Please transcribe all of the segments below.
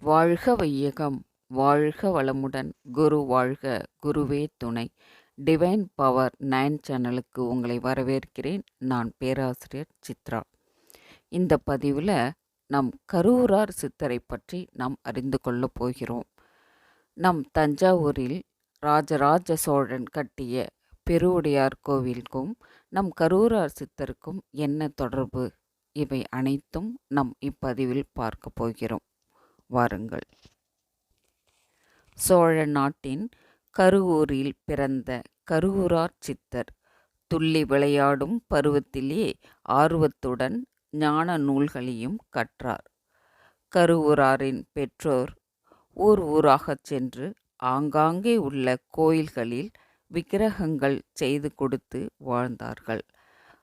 வாழ்க வையகம் வாழ்க வளமுடன். குரு வாழ்க குருவே துணை. டிவைன் பவர் நைன் சேனலுக்கு உங்களை வரவேற்கிறேன். நான் பேராசிரியர் சித்ரா. இந்த பதிவில் நம் கரூரார் சித்தரை பற்றி நாம் அறிந்து கொள்ளப் போகிறோம். நம் தஞ்சாவூரில் ராஜராஜ சோழன் கட்டிய பெருவுடையார் கோவிலுக்கும் நம் கரூரார் சித்தருக்கும் என்ன தொடர்பு? இவை அனைத்தும் நம் இப்பதிவில் பார்க்க போகிறோம். வாருங்கள். சோழ நாட்டின் கருவூரில் பிறந்த கருவூரார் சித்தர் துள்ளி விளையாடும் பருவத்திலே ஆர்வத்துடன் ஞான நூல்களையும் கற்றார். கருவூராரின் பெற்றோர் ஊர் ஊராகச் சென்று ஆங்காங்கே உள்ள கோயில்களில் விக்கிரகங்கள் செய்து கொடுத்து வாழ்ந்தார்கள்.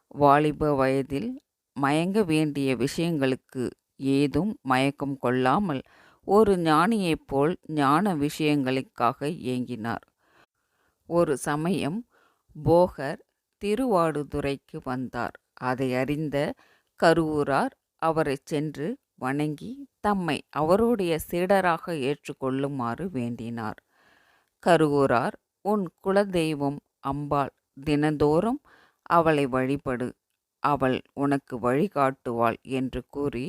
வாலிப வயதில் மயங்க வேண்டிய விஷயங்களுக்கு ஏதும் மயக்கம் கொள்ளாமல் ஒரு ஞானியைப் போல் ஞான விஷயங்களுக்காக ஏங்கினார் ஒரு சமயம் போகர் திருவாடுதுறைக்கு வந்தார். அதை அறிந்த கருவூரார் அவரை சென்று வணங்கி தம்மை அவருடைய சீடராக ஏற்றுக்கொள்ளுமாறு வேண்டினார். கருவூரார் உன் குலதெய்வம் அம்பாள் தினந்தோறும் அவளை வழிபடு அவள் உனக்கு வழிகாட்டுவாள் என்று கூறி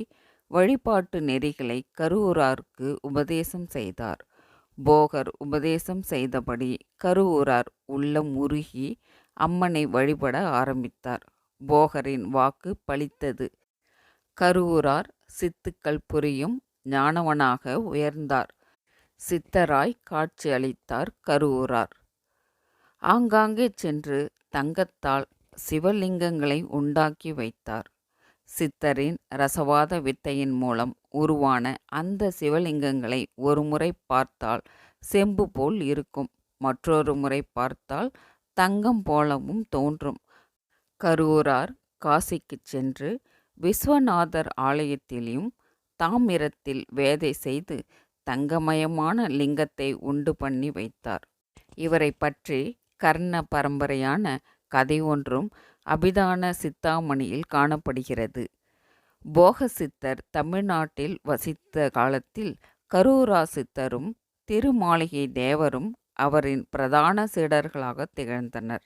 வழிபாட்டு நெறிகளை கருவூராருக்கு உபதேசம் செய்தார். போகர் உபதேசம் செய்தபடி கருவூரார் உள்ளம் உருகி அம்மனை வழிபட ஆரம்பித்தார். போகரின் வாக்கு பளித்தது கருவூரார் சித்துக்கள் புரியும் ஞானவனாக உயர்ந்தார். சித்தராய் காட்சி அளித்தார் கருவூரார். ஆங்காங்கே சென்று தங்கத்தால் சிவலிங்கங்களை உண்டாக்கி வைத்தார். சித்தரின் ரசவாத வித்தையின் மூலம் உருவான அந்த சிவலிங்கங்களை ஒரு முறை பார்த்தால் செம்பு போல் இருக்கும். மற்றொரு முறை பார்த்தால் தங்கம் போலவும் தோன்றும். கரூரார் காசிக்கு சென்று விஸ்வநாதர் ஆலயத்திலும் தாமிரத்தில் வேதை செய்து தங்கமயமான லிங்கத்தை உண்டு பண்ணி வைத்தார். இவரை பற்றி கர்ண பரம்பரையான கதை ஒன்றும் அபிதான சித்தாமணியில் காணப்படுகிறது. போக சித்தர் தமிழ்நாட்டில் வசித்த காலத்தில் கரூரா சித்தரும் திருமாளிகை தேவரும் அவரின் பிரதான சீடர்களாக திகழ்ந்தனர்.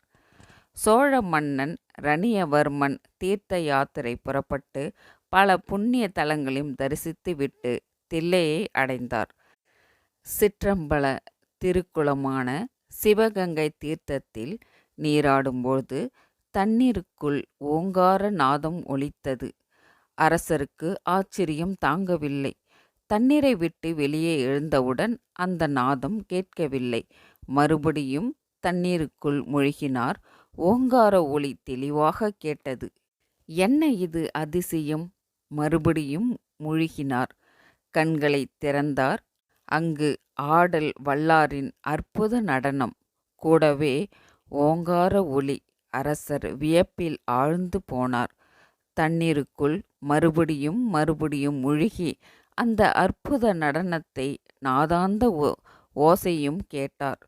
சோழ மன்னன் ரணியவர்மன் தீர்த்த யாத்திரை புறப்பட்டு பல புண்ணிய தலங்களையும் தரிசித்துவிட்டு தில்லையை அடைந்தார். சிற்றம்பல திருக்குளமான சிவகங்கை தீர்த்தத்தில் நீராடும்போது தண்ணீருக்குள் ஓங்கார நாதம் ஒலித்தது. அரசருக்கு ஆச்சரியம் தாங்கவில்லை. தண்ணீரை விட்டு வெளியே எழுந்தவுடன் அந்த நாதம் கேட்கவில்லை. மறுபடியும் தண்ணீருக்குள் மூழ்கினார். ஓங்கார ஒளி தெளிவாக கேட்டது என்ன இது அதிசயம்? மறுபடியும் மூழ்கினார். கண்களை திறந்தார். அங்கு ஆடல் வல்லாரின் அற்புத நடனம். கூடவே ஓங்கார ஒளி அரசர் வியப்பில் ஆழ்ந்து போனார். தண்ணீருக்குள் மறுபடியும் மறுபடியும் முழுகி அந்த அற்புத நடனத்தை நாதாந்த ஓசையும் கேட்டார்.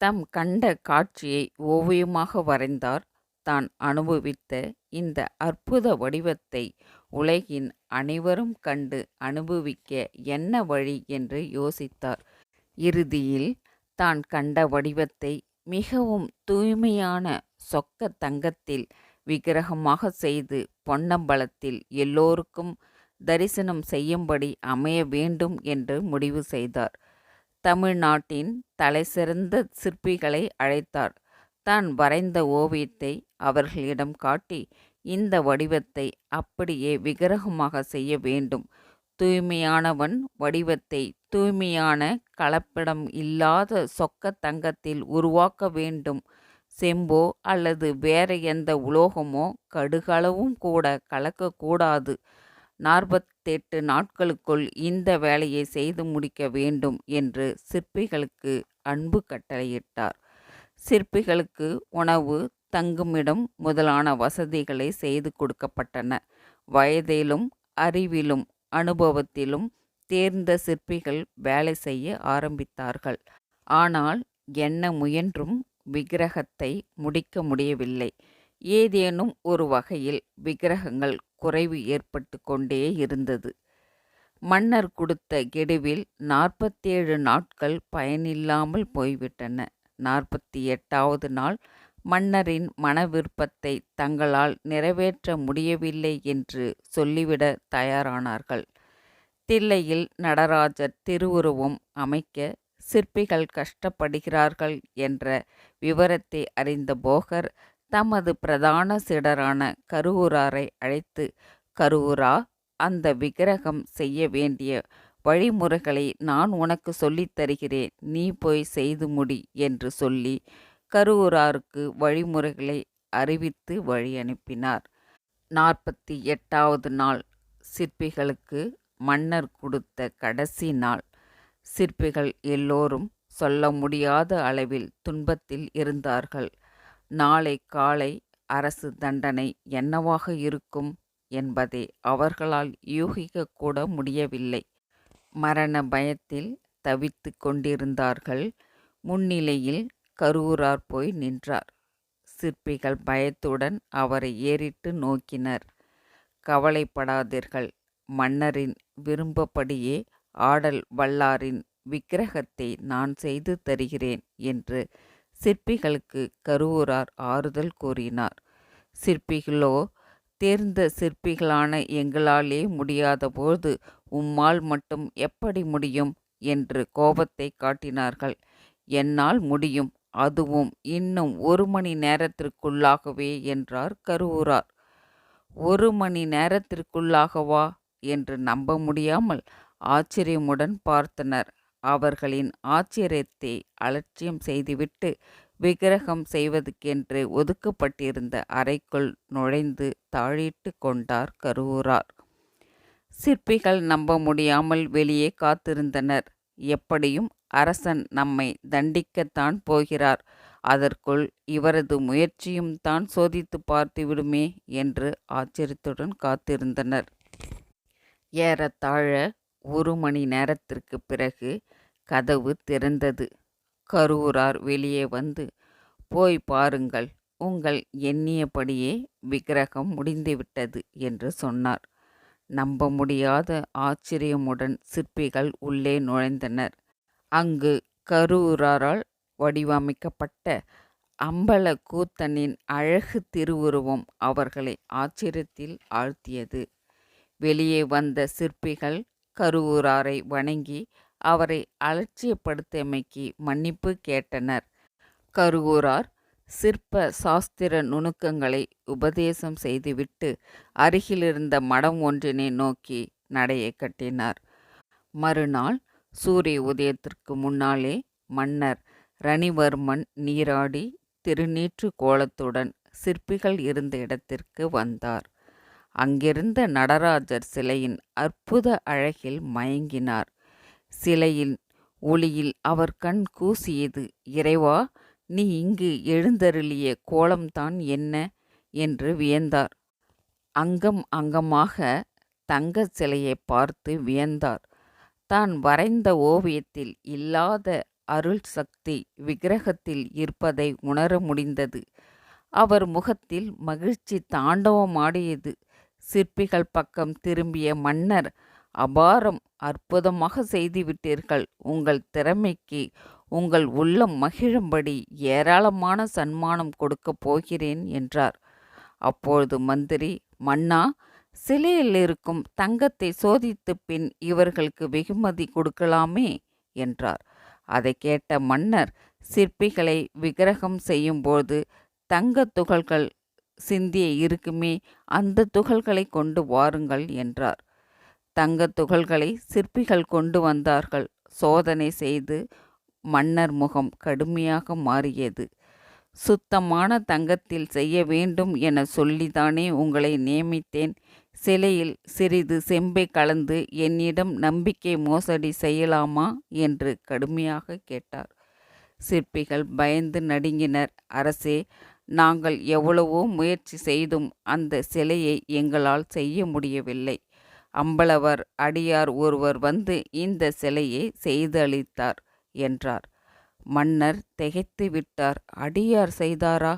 தம் கண்ட காட்சியை ஓவியமாக வரைந்தார். தான் அனுபவித்த இந்த அற்புத வடிவத்தை உலகின் அனைவரும் கண்டு அனுபவிக்க என்ன வழி என்று யோசித்தார். இறுதியில் தான் கண்ட வடிவத்தை மிகவும் தூய்மையான சொக்க தங்கத்தில் விக்கிரகமாக செய்து பொன்னம்பலத்தில் எல்லோருக்கும் தரிசனம் செய்யும்படி அமைய வேண்டும் என்று முடிவு செய்தார். தமிழ்நாட்டின் தலைசிறந்த சிற்பிகளை அழைத்தார். தான் வரைந்த ஓவியத்தை அவர்களிடம் காட்டி இந்த வடிவத்தை அப்படியே விக்கிரகமாக செய்ய வேண்டும். தூய்மையானவன் வடிவத்தை தூய்மையான கலப்பிடம் இல்லாத சொக்க தங்கத்தில் உருவாக்க வேண்டும். செம்போ அல்லது வேற எந்த உலோகமோ கடுகளவும் கூட கலக்கக்கூடாது. நாற்பத்தெட்டு நாட்களுக்குள் இந்த வேலையை செய்து முடிக்க வேண்டும் என்று சிற்பிகளுக்கு அன்பு கட்டளையிட்டார். சிற்பிகளுக்கு உணவு தங்குமிடம் முதலான வசதிகளை செய்து கொடுக்கப்பட்டன. வயதிலும் அறிவிலும் அனுபவத்திலும் தேர்ந்த சிற்பிகள் வேலை செய்ய ஆரம்பித்தார்கள். ஆனால் என்ன முயன்றும் விக்கிரகத்தை முடிக்க முடியவில்லை ஏதேனும் ஒரு வகையில் விக்கிரகங்கள் குறைவு ஏற்பட்டு கொண்டே இருந்தது மன்னர் கொடுத்த கெடுவில் நாற்பத்தேழு நாட்கள் பயனில்லாமல் போய்விட்டன. நாற்பத்தி எட்டாவது நாள் மன்னரின் மன விருப்பத்தை தங்களால் நிறைவேற்ற முடியவில்லை என்று சொல்லிவிட தயாரானார்கள். தில்லையில் நடராஜர் திருவுருவம் அமைக்க சிற்பிகள் கஷ்டப்படுகிறார்கள் என்ற விவரத்தை அறிந்த போகர் தமது பிரதான சிடரான கருவூராரை அழைத்து கருவூரா அந்த விக்கிரகம் செய்ய வேண்டிய வழிமுறைகளை நான் உனக்கு சொல்லித் தருகிறேன். நீ போய் செய்து முடி என்று சொல்லி கருவூராருக்கு வழிமுறைகளை அறிவித்து வழி அனுப்பினார். நாற்பத்தி எட்டாவது நாள் சிற்பிகளுக்கு மன்னர் கொடுத்த கடைசி நாள். சிற்பிகள் எல்லோரும் சொல்ல முடியாத அளவில் துன்பத்தில் இருந்தார்கள். நாளை காலை அரசு தண்டனை என்னவாக இருக்கும் என்பதை அவர்களால் யூகிக்கக்கூட முடியவில்லை. மரண பயத்தில் தவித்து கொண்டிருந்தார்கள். முன்னிலையில் கருவூரார் போய் நின்றார். சிற்பிகள் பயத்துடன் அவரை ஏறிட்டு நோக்கினர். கவலைப்படாதீர்கள். மன்னரின் விரும்பப்படியே ஆடல் வல்லாரின் விக்கிரகத்தை நான் செய்து தருகிறேன் என்று சிற்பிகளுக்கு கருவூரார் ஆறுதல் கூறினார். சிற்பிகளோ தேர்ந்த சிற்பிகளான எங்களாலே முடியாதபோது உம்மால் மட்டும் எப்படி முடியும் என்று கோபத்தை காட்டினார்கள். என்னால் முடியும். அதுவும் இன்னும் ஒரு மணி நேரத்திற்குள்ளாகவே என்றார் கருவூரார். ஒரு மணி நேரத்திற்குள்ளாகவா என்று நம்ப முடியாமல் ஆச்சரியமுடன் பார்த்தனர். அவர்களின் ஆச்சரியத்தை அலட்சியம் செய்துவிட்டு விக்கிரகம் செய்வதற்கென்று ஒதுக்கப்பட்டிருந்த அறைக்குள் நுழைந்து தாழிட்டு கொண்டார் கருவூரார். சிற்பிகள் நம்ப முடியாமல் வெளியே காத்திருந்தனர். எப்படியும் அரசன் நம்மை தண்டிக்கத்தான் போகிறார். அதற்குள் இவரது முயற்சியும் தான் சோதித்து பார்த்து விடுமே என்று ஆச்சரியத்துடன் காத்திருந்தனர். ஏறத்தாழ ஒரு மணி நேரத்திற்கு பிறகு கதவு திறந்தது. கருவூரார் வெளியே வந்து போய் பாருங்கள் உங்கள் எண்ணியபடியே விக்கிரகம் முடிந்துவிட்டது என்று சொன்னார். நம்ப முடியாத ஆச்சரியமுடன் சிற்பிகள் உள்ளே நுழைந்தனர். அங்கு கருவூராரால் வடிவமைக்கப்பட்ட அம்பல கூத்தனின் அழகு திருவுருவம் அவர்களை ஆச்சரியத்தில் ஆழ்த்தியது. வெளியே வந்த சிற்பிகள் கருவூராரை வணங்கி அவரை அலட்சியப்படுத்தியமைக்கு மன்னிப்பு கேட்டனர். கருவூரார் சிற்ப சாஸ்திர நுணுக்கங்களை உபதேசம் செய்துவிட்டு அருகிலிருந்த மடம் ஒன்றினை நோக்கி நடையை கட்டினார். மறுநாள் சூரிய உதயத்திற்கு முன்னாலே மன்னர் ரணிவர்மன் நீராடி திருநீற்று கோலத்துடன் சிற்பிகள் இருந்த இடத்திற்கு வந்தார். அங்கிருந்த நடராஜர் சிலையின் அற்புத அழகில் மயங்கினார். சிலையின் ஒளியில் அவர் கண் கூசியது இறைவா நீ இங்கு எழுந்தருளிய கோலம்தான் என்ன என்று வியந்தார். அங்கம் அங்கமாக தங்க சிலையை பார்த்து வியந்தார். தான் வரைந்த ஓவியத்தில் இல்லாத அருள் சக்தி விக்கிரகத்தில் இருப்பதை உணர முடிந்தது. அவர் முகத்தில் மகிழ்ச்சி தாண்டவமாடியது. சிற்பிகள் பக்கம் திரும்பிய மன்னர் அபாரம் அற்புதமாக செய்துவிட்டீர்கள். உங்கள் திறமைக்கு உங்கள் உள்ளம் மகிழும்படி ஏராளமான சன்மானம் கொடுக்கப் போகிறேன் என்றார். அப்பொழுது மந்திரி மன்னா சிலையில் இருக்கும் தங்கத்தை சோதித்து பின் இவர்களுக்கு வெகுமதி கொடுக்கலாமே என்றார். அதை கேட்ட மன்னர் சிற்பிகளை விக்கிரகம் செய்யும்போது தங்க துகள்கள் சிந்திய இருக்குமே அந்த துகள்களை கொண்டு வாருங்கள் என்றார். தங்க துகள்களை சிற்பிகள் கொண்டு வந்தார்கள். சோதனை செய்து மன்னர் முகம் கடுமையாக மாறியது. சுத்தமான தங்கத்தில் செய்ய வேண்டும் என சொல்லிதானே உங்களை நியமித்தேன். சிலையில் சிறிது செம்பை கலந்து என்னிடம் நம்பிக்கை மோசடி செய்யலாமா? என்று கடுமையாக கேட்டார். சிற்பிகள் பயந்து நடுங்கினர். அரசே நாங்கள் எவ்வளவோ முயற்சி செய்தும் அந்த சிலையை எங்களால் செய்ய முடியவில்லை. அம்பலவர் அடியார் ஒருவர் வந்து இந்த சிலையை செய்தளித்தார் என்றார். மன்னர் திகைத்து விட்டார். அடியார் செய்தாரா?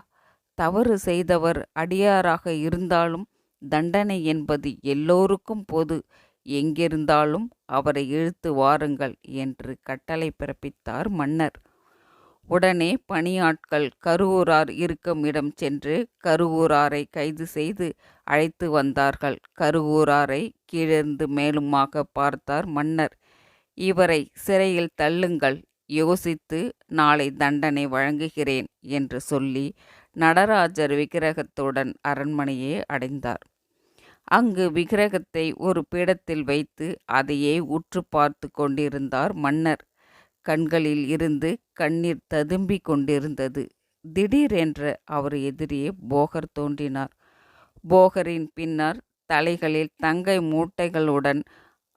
தவறு செய்தவர் அடியாராக இருந்தாலும் தண்டனை என்பது எல்லோருக்கும் பொது. எங்கிருந்தாலும் அவரை இழுத்து வாருங்கள் என்று கட்டளை பிறப்பித்தார் மன்னர். உடனே பணியாட்கள் கருவூரார் இருக்கும் இடம் சென்று கருவூராரை கைது செய்து அழைத்து வந்தார்கள். கருவூராரை கீழிருந்து மேலுமாக பார்த்தார் மன்னர். இவரை சிறையில் தள்ளுங்கள் யோசித்து நாளை தண்டனை வழங்குகிறேன் என்று சொல்லி நடராஜர் விக்கிரகத்துடன் அரண்மனையே அடைந்தார். அங்கு விக்கிரகத்தை ஒரு பீடத்தில் வைத்து அதையே உற்று பார்த்து கொண்டிருந்தார் மன்னர். கண்களில் இருந்து கண்ணீர் ததும்பிக் கொண்டிருந்தது. திடீரென்று அவர் எதிரே போகர் தோன்றினார். போகரின் பின்னர் தலைகளில் தங்கை மூட்டைகளுடன்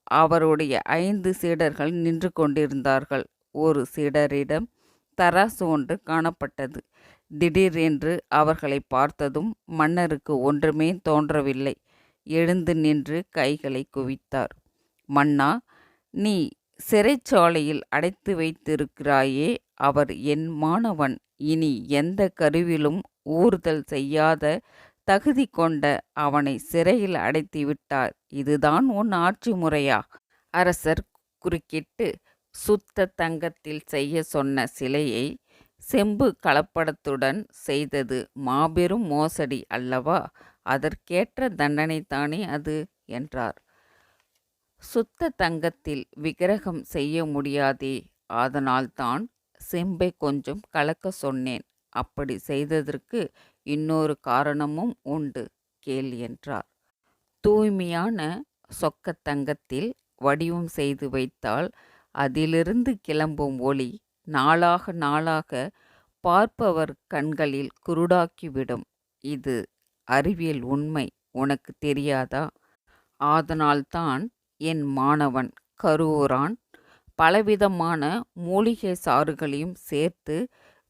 அவருடைய ஐந்து சீடர்கள் நின்று கொண்டிருந்தார்கள். ஒரு சீடரிடம் தராசு ஒன்று காணப்பட்டது. திடீரென்று அவர்களை பார்த்ததும் மன்னருக்கு ஒன்றுமே தோன்றவில்லை. எழுந்து நின்று கைகளை குவித்தார். மன்னா நீ சிறைச்சாலையில் அடைத்து வைத்திருக்கிறாயே அவர் என் மாணவன். இனி எந்த கருவிலும் ஊறுதல் செய்யாத தகுதி கொண்ட அவனை சிறையில் அடைத்து விட்டார். இதுதான் உன் ஆட்சி முறையா? அரசர் குறுக்கிட்டு சுத்த தங்கத்தில் செய்ய சொன்ன சிலையை செம்பு கலப்படத்துடன் செய்தது மாபெரும் மோசடி அல்லவா? அதற்கேற்ற தண்டனைத்தானே அது? என்றார். சுத்த தங்கத்தில் விக்கிரகம் செய்ய முடியாதே. அதனால்தான் செம்பை கொஞ்சம் கலக்க சொன்னேன். அப்படி செய்ததற்கு இன்னொரு காரணமும் உண்டு கேள் என்றார். தூய்மையான சொக்க தங்கத்தில் வடிவம் செய்து வைத்தால் அதிலிருந்து கிளம்பும் ஒளி நாளாக நாளாக பார்ப்பவர் கண்களில் குருடாக்கிவிடும். இது அறிவியல் உண்மை உனக்கு தெரியாதா? அதனால்தான் என் மாணவன் கருவூரான். பலவிதமான மூலிகை சாறுகளையும் சேர்த்து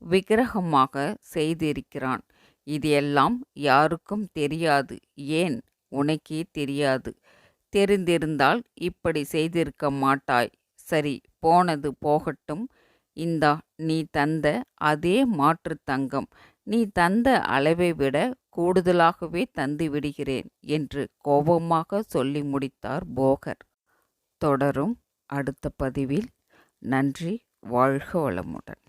விக்கிரகமாக செய்திருக்கிறான். இது எல்லாம் யாருக்கும் தெரியாது. ஏன்? உனக்கே தெரியாது. தெரிந்திருந்தால் இப்படி செய்திருக்க மாட்டாய். சரி போனது போகட்டும். இந்தா நீ தந்த அதே மாற்று தங்கம். நீ தந்த அளவை விட கூடுதலாகவே தந்து விடுகிறேன் என்று கோபமாக சொல்லி முடித்தார் போகர். தொடரும் அடுத்த பதிவில். நன்றி வாழ்க வளமுடன்.